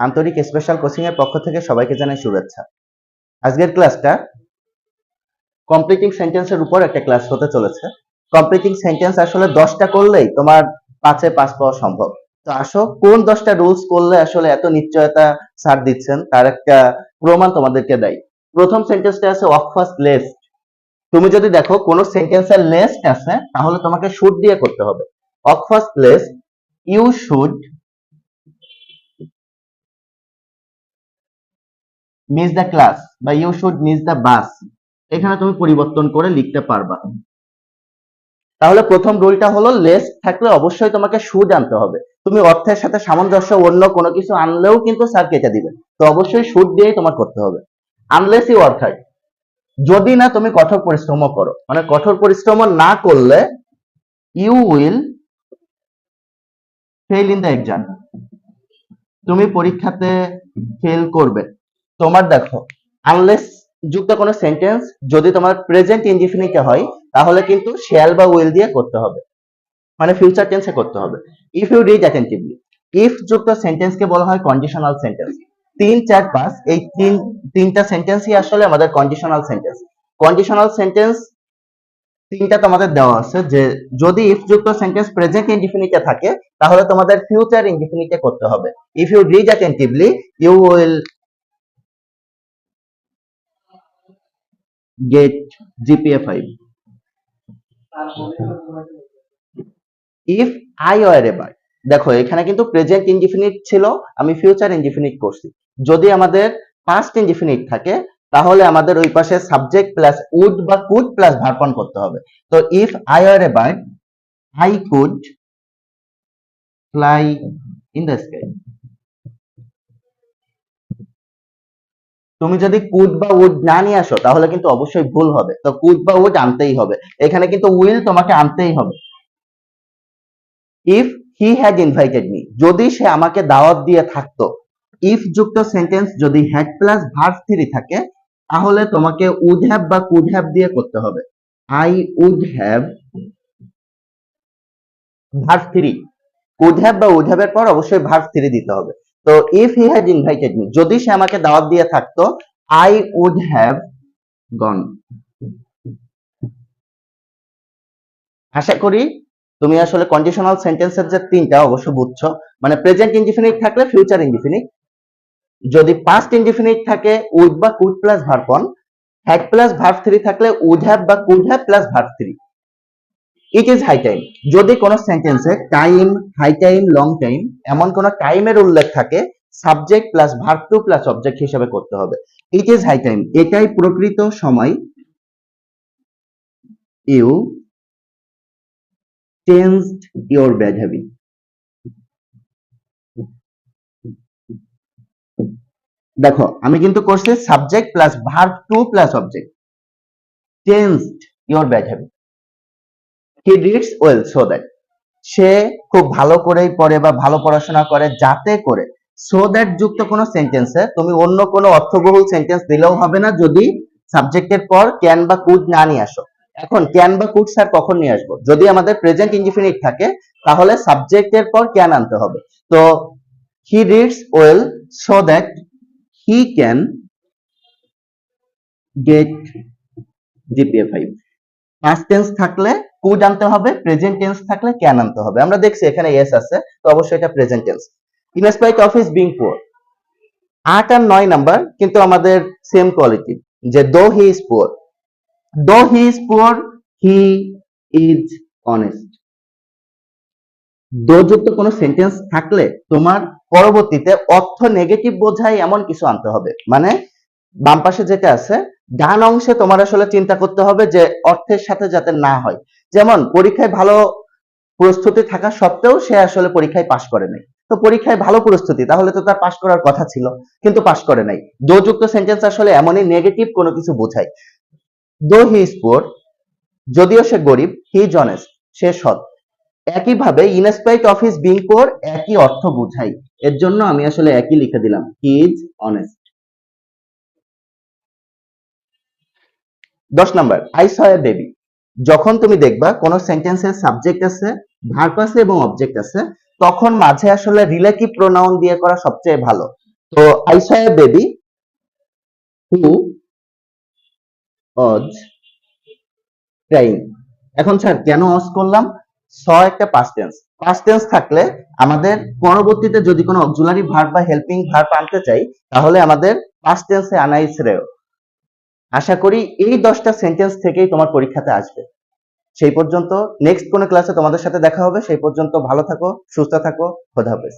আন্তরিক special coaching এর পক্ষ থেকে সবাইকে জানাই শুভেচ্ছা। আজকের ক্লাসটা কমপ্লিটিং সেন্টেন্সের উপর একটা ক্লাস হতে চলেছে। কমপ্লিটিং সেন্টেন্স আসলে দশটা করলেই তোমার পাঁচে পাস পাওয়া সম্ভব। তো আসো, কোন দশটা রুলস করলে আসলে এত নিশ্চয়তা ছাড় দিচ্ছেন? তার একটা প্রমাণ তোমাদেরকে দেয় প্রথম সেন্টেন্সটা আছে অফ ফার্স্ট লেস্ট তুমি যদি দেখো, কোন সেন্টেন্সের লেস্ট আছে, তাহলে তোমাকে শুড দিয়ে করতে হবে। Of first lest you should miss the class বা you should miss the bus এখানে তুমি পরিবর্তন করে লিখতে পারবা। তাহলে প্রথম রুলটা হলো লেস থাকলে অবশ্যই তোমাকে শুড আনতে হবে। তুমি অর্থের সাথে সামঞ্জস্য অন্য কোনো কিছু আনলেও কিন্তু স্যার কেটে দিবে। তো অবশ্যই শুড দিয়েই তোমার করতে হবে। আনলেস ইউ অর্থাৎ যদি না, তুমি কঠোর পরিশ্রম করো। মানে কঠোর পরিশ্রম না করলে you will fail in the exam তুমি পরীক্ষাতে ফেল করবে। তোমার দেখো আনলেস যুক্ত কোনো সেন্টেন্স যদি তোমার প্রেজেন্ট ইনডিফিনিটে হয়, তাহলে কিন্তু শ্যাল বা উইল দিয়ে করতে হবে। মানে ফিউচার টেন্সে করতে হবে। If you read attentively if যুক্ত সেন্টেন্সকে বলা হয় কন্ডিশনাল সেন্টেন্স তিন, চার, পাঁচ, এই তিন, তিনটা সেন্টেন্সই আসলে আমাদের কন্ডিশনাল সেন্টেন্স কন্ডিশনাল সেন্টেন্স তিনটা তোমাদের দেওয়া আছে যে, যদি ইফ যুক্ত সেন্টেন্স প্রেজেন্ট ইনডিফিনিটে থাকে, তাহলে তোমাদের ফিউচার ইনডিফিনিটে করতে হবে। If you read attentively you will get GPA 5. If I were a দেখো, এখানে কিন্তু প্রেজেন্ট ইনডিফিনিট ছিল, আমি ফিউচার ইনডিফিনিট করছি। যদি আমাদের পাস্ট ইনডিফিনিট থাকে, তাহলে আমাদের ওই পাশে সাবজেক্ট প্লাস উড বা কুড প্লাস ভার্বন করতে হবে। তো if I are a bird I could fly in the sky তুমি যদি কুড বা উড না নিয়ে আসো, তাহলে কিন্তু অবশ্যই ভুল হবে। তো কুড বা উড আনতেই হবে। এখানে কিন্তু উইল তোমাকে আনতেই হবে। If he had invited me যদি সে আমাকে দাওয়াত দিয়ে থাকতো ইফ যুক্ত সেন্টেন্স যদি হ্যাড প্লাস ভার্ব থ্রি থাকে, তাহলে তোমাকে উড হ্যাভ বা কুড হ্যাভ দিয়ে করতে হবে। I would have verb three could have বা উড হ্যাভ এর পর অবশ্যই ভার্ব থ্রি দিতে হবে। তো if he had invited me যদি সে আমাকে দাওয়াত দিয়ে থাকতো আই উড হ্যাভ গন আশা করি তুমি আসলে কন্ডিশনাল সেন্টেন্সের যে তিনটা অবশ্য বুঝছ। মানে প্রেজেন্ট ইনডিফিনিট থাকলে ফিউচার ইনডিফিনিট যদি পাস্ট ইনডিফিনিট থাকে উড বা could plus verb one had plus verb three থাকলে উড হ্যাভ বা could have plus verb three it is high time যদি কোন সেন্টেন্সে time high time long time এমন কোন টাইমের উল্লেখ থাকে subject plus verb two plus object হিসেবে করতে হবে। ইট ইজ হাই টাইম এটাই প্রকৃত সময়। You changed your bad habit দেখো, আমি কিন্তু করছি subject plus verb two plus object changed your bad habit he reads well so that সে খুব ভালো করেই পড়ে বা ভালো পড়াশোনা করে যাতে করে সো দ্যাট যুক্ত কোনো সেন্টেন্সে তুমি অন্য কোনো অর্থবহুল সেন্টেন্স দিলেও হবে না যদি সাবজেক্টের পর ক্যান বা কুড না নিয়ে আসো। এখন ক্যান বা কুড স্যার কখন নিয়ে আসব? যদি আমাদের প্রেজেন্ট ইনডিফিনিট থাকে, তাহলে সাবজেক্টের পর ক্যান আনতে হবে। তো he reads well so that he can get GPA five past tense থাকলে কুড আনতে হবে? প্রেজেন্ট টেন্স থাকলে ক্যান আনতে হবে। আমরা দেখছি এখানে এস আছে, তো অবশ্যই এটা present tense in spite of his being poor আট আর নয় নাম্বার কিন্তু আমাদের সেম কোয়ালিটি যে দো he is poor though he is poor he is honest though যুক্ত কোনো সেন্টেন্স থাকলে তোমার পরবর্তীতে অর্থ নেগেটিভ বোঝায় এমন কিছু আনতে হবে। মানে বাম পাশে যেটা আছে ডান অংশে তোমার আসলে চিন্তা করতে হবে যে অর্থের সাথে যাতে না হয়। যেমন, পরীক্ষায় ভালো প্রস্তুতি থাকা সত্ত্বেও সে আসলে পরীক্ষায় পাশ করে নাই। তো পরীক্ষায় ভালো প্রস্তুতি, তাহলে তো তার পাশ করার কথা ছিল, কিন্তু পাশ করে নাই। দোযুক্ত সেন্টেন্স আসলে এমনই নেগেটিভ কোনো কিছু বোঝায়। দো হি ইজ পোর যদিও সে গরিব হি ইজ অনেস্ট সে সৎ। একইভাবে in spite of his being poor একই অর্থ বোঝায়। এর জন্য আমি আসলে একই লিখে দিলাম হি ইজ অনেস্ট দশ number I saw a baby যখন তুমি দেখবা কোন সেন্টেন্সের সাবজেক্ট আছে ভার্ব আছে এবং অবজেক্ট আছে, তখন মাঝে আসলে রিলেটিভ প্রোনাউন দিয়ে করা সবচেয়ে ভালো। তো I a baby who was crying এখন স্যার কেন অস করলাম? স একটা পাস্ট টেন্স পাস্ট টেন্স থাকলে আমাদের পরবর্তীতে যদি কোনো অক্সিলারি ভার্ব বা হেল্পিং ভার্ব আনতে চাই, তাহলে আমাদের পাস্ট টেন্সে আনাই শ্রেয়। আশা করি এই দশটা সেন্টেন্স থেকেই তোমার পরীক্ষাতে আসবে। সেই পর্যন্ত নেক্সট কোনো ক্লাসে তোমাদের সাথে দেখা হবে। সেই পর্যন্ত ভালো থাকো, সুস্থ থাকো, খোদা হাফেজ।